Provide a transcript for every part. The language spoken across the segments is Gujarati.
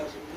Gracias.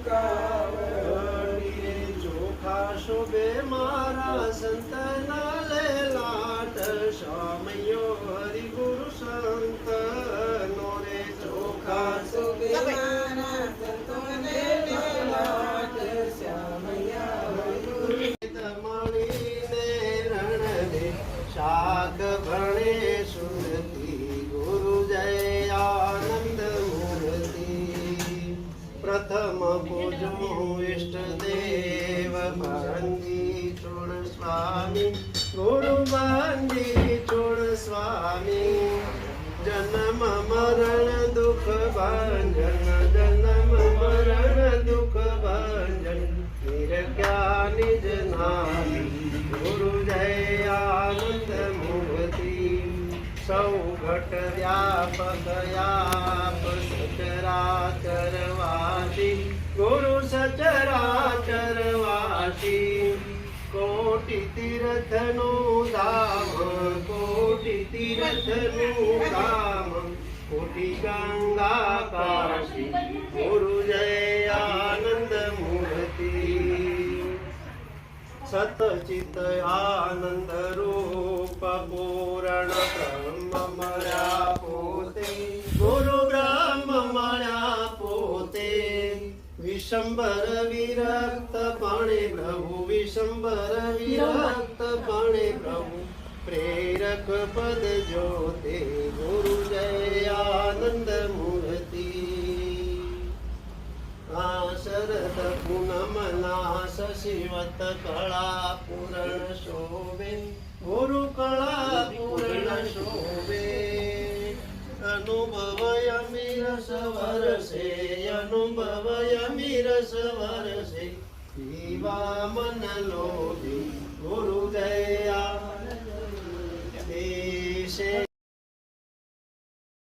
ઝુકાવ જોખાશો બે મારા સંતા બાંધી છોડ સ્વામી, ગુરુ બાંધી છોડ સ્વામી. જન્મ મરણ દુઃખ ભાંજન, જન્મ મરણ દુઃખ ભાંજન. નિરજ્ઞાની જનાની ગુરુ જય આનંદ सौघट व्यापक याप सचराचरवासी गुरु सचराचरवासी कोटि तीर्थनु धाम कोटि तीर्थनु धाम कोटि गंगा काशी गुरु जय आनंद સતચિત આનંદ રૂપ પૂરણ બ્રહ્મ મળ્યા પોતે ગુરુ બ્રહ્મ મળ્યા પોતે વિશંબર વિરક્ત પણે પ્રભુ વિશંબર વિરક્ત પણે પ્રભુ પ્રેરક પદ જોતે ગુરુ જય આનંદ મૂર્તિ આ શરદ પૂનમ નાશ શિવત કળા પૂરણ શોભે ગુરુ કળા પૂરણ શોભે અનુભવય મિરસ વરસે અનુભવય મિરસ વરસે પીવા મન લોભી ગુરુ દયા દેશે